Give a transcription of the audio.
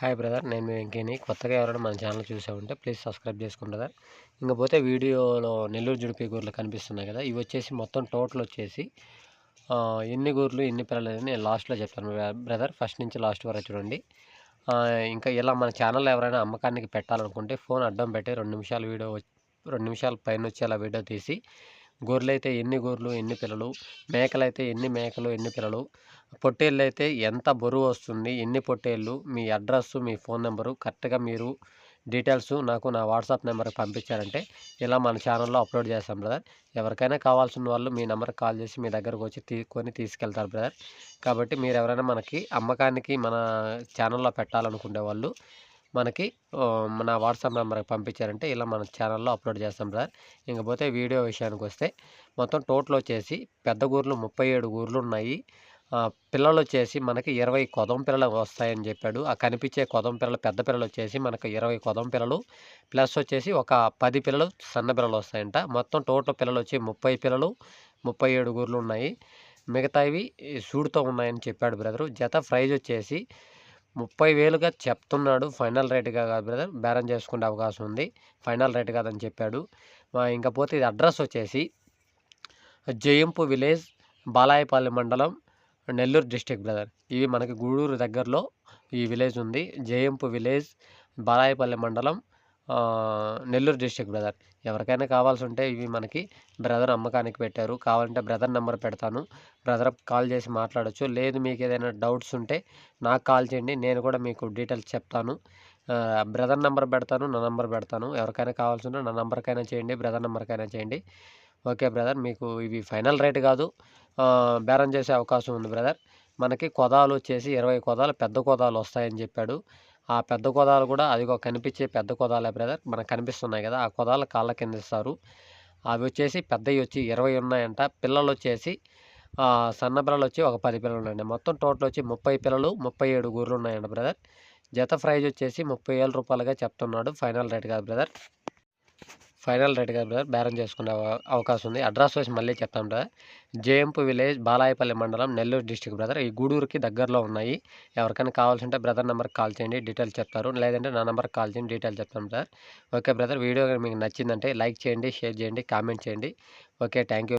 Hi brother నేను మీ వెంకీని. కొత్తగా ఎవరైనా మన ఛానల్ చూసా ఉంటే ప్లీజ్ సబ్స్క్రైబ్ చేసుకోండి బ్రదర్. ఇంకపోతే వీడియోలో నెల్లూరు జుడిపి గూర్లు కనిపిస్తున్నాయి కదా ఇవి వచ్చేసి మొత్తం టోటల్ వచ్చేసి ఎన్ని గూర్లు ఎన్ని పిల్లలు నేను లాస్ట్లో చెప్తాను బ్రదర్. ఫస్ట్ నుంచి లాస్ట్ వరకు చూడండి. ఇంకా ఇలా మన ఛానల్ ఎవరైనా అమ్మకానికి పెట్టాలనుకుంటే ఫోన్ అడ్డం పెట్టి రెండు నిమిషాల వీడియో రెండు నిమిషాల పైన వచ్చేలా వీడియో తీసి గొర్రెలు అయితే ఎన్ని గొర్రెలు ఎన్ని పిల్లలు మేకలు అయితే ఎన్ని మేకలు ఎన్ని పిల్లలు పొట్టేళ్ళు అయితే ఎంత బరువు వస్తుంది ఎన్ని పొట్టేళ్ళు మీ అడ్రస్ మీ ఫోన్ నెంబరు కరెక్ట్గా మీరు డీటెయిల్స్ నాకు నా వాట్సాప్ నెంబర్కి పంపించారంటే ఇలా మన ఛానల్లో అప్లోడ్ చేస్తాం బ్రదర్. ఎవరికైనా కావాల్సిన వాళ్ళు మీ నెంబర్కి కాల్ చేసి మీ దగ్గరకు వచ్చి తీసుకొని తీసుకెళ్తారు బ్రదర్. కాబట్టి మీరు ఎవరైనా మనకి అమ్మకానికి మన ఛానల్లో పెట్టాలనుకునే వాళ్ళు మనకి మన వాట్సాప్ నెంబర్కి పంపించారంటే ఇలా మన ఛానల్లో అప్లోడ్ చేస్తాం సార్. ఇంకపోతే వీడియో విషయానికి వస్తే మొత్తం టోటల్ వచ్చేసి పెద్ద గూర్లు ముప్పై ఏడు గూర్లు ఉన్నాయి. ఆ, పిల్లలు వచ్చేసి మనకి ఇరవై కొదం పిల్లలు వస్తాయని చెప్పాడు. ఆ కనిపించే కొదం పిల్లలు పెద్ద పిల్లలు వచ్చేసి మనకి ఇరవై కొదం పిల్లలు. ప్లస్ వచ్చేసి ఒక పది పిల్లలు సన్న పిల్లలు వస్తాయంట. మొత్తం టోటల్ పిల్లలు వచ్చి ముప్పై పిల్లలు ముప్పై ఏడు గూర్లు ఉన్నాయి. మిగతావి సూడుతో ఉన్నాయని చెప్పాడు బ్రదరు. జత ప్రైజ్ వచ్చేసి ముప్పై వేలుగా చెప్తున్నాడు. ఫైనల్ రేటుగా కాదు బ్రదర్. బేరం చేసుకునే అవకాశం ఉంది. ఫైనల్ రేట్ కాదని చెప్పాడు. ఇంకా పోతే ఇది అడ్రస్ వచ్చేసి జయంపు విలేజ్ బాలాయపల్లి మండలం నెల్లూరు డిస్టిక్ బ్రదర్. ఇవి మనకి గూడూరు దగ్గరలో ఈ విలేజ్ ఉంది. జయంపు విలేజ్ బాలాయపల్లి మండలం నెల్లూరు డిస్టిక్ బ్రదర్. ఎవరికైనా కావాల్సి ఉంటే ఇవి మనకి బ్రదర్ అమ్మకానికి పెట్టారు. కావాలంటే బ్రదర్ నెంబర్ పెడతాను. బ్రదర్ కాల్ చేసి మాట్లాడచ్చు. లేదు మీకు ఏదైనా డౌట్స్ ఉంటే నాకు కాల్ చేయండి. నేను కూడా మీకు డీటెయిల్స్ చెప్తాను. బ్రదర్ నెంబర్ పెడతాను. నా నెంబర్ పెడతాను. ఎవరికైనా కావాల్సి ఉంటే నా నెంబర్కైనా చేయండి. బ్రదర్ నెంబర్కైనా చేయండి. Okay brother. మీకు ఇవి ఫైనల్ రేట్ కాదు. బేరం చేసే అవకాశం ఉంది బ్రదర్. మనకి కొదాలు వచ్చేసి ఇరవై కొదాలు పెద్ద కొదాలు వస్తాయని చెప్పాడు. ఆ పెద్ద కోదాలు కూడా అదిగో కనిపించే పెద్ద కోదాలే బ్రదర్ మనకు కనిపిస్తున్నాయి కదా ఆ కోదాలు కాళ్ళ కింద ఇస్తారు. అవి వచ్చేసి పెద్దవి వచ్చి ఇరవై ఉన్నాయంట. పిల్లలు వచ్చేసి సన్న పిల్లలు వచ్చి ఒక పది పిల్లలు ఉన్నాయండి. మొత్తం టోటల్ వచ్చి ముప్పై పిల్లలు ముప్పై ఏడు గూర్లు ఉన్నాయండి బ్రదర్ జత ప్రైజ్ వచ్చేసి ముప్పై వేల రూపాయలుగా చెప్తున్నాడు ఫైనల్ రేట్ కాదు బ్రదర్ ఫైనల్ రేట్ బ్రదర్. బేరం చేసుకునే అవకాశం ఉంది. అడ్రస్ వచ్చి మళ్ళీ చెప్తాం బ్రదర్. జేఎంపు విలేజ్ బాలాయపల్లి మండలం నెల్లూరు డిస్టిక్ బ్రదర్. ఈ గూడూరుకి దగ్గరలో ఉన్నాయి. ఎవరికైనా కావాల్సి ఉంటే బ్రదర్ నెంబర్కి కాల్ చేయండి. డీటెయిల్స్ చెప్తారు. లేదంటే నా నెంబర్కి కాల్ చేయండి. డీటెయిల్స్ చెప్తాను బ్రదర్. Okay brother. వీడియో మీకు నచ్చిందంటే లైక్ చేయండి షేర్ చేయండి కామెంట్ చేయండి. ఓకే. Thank you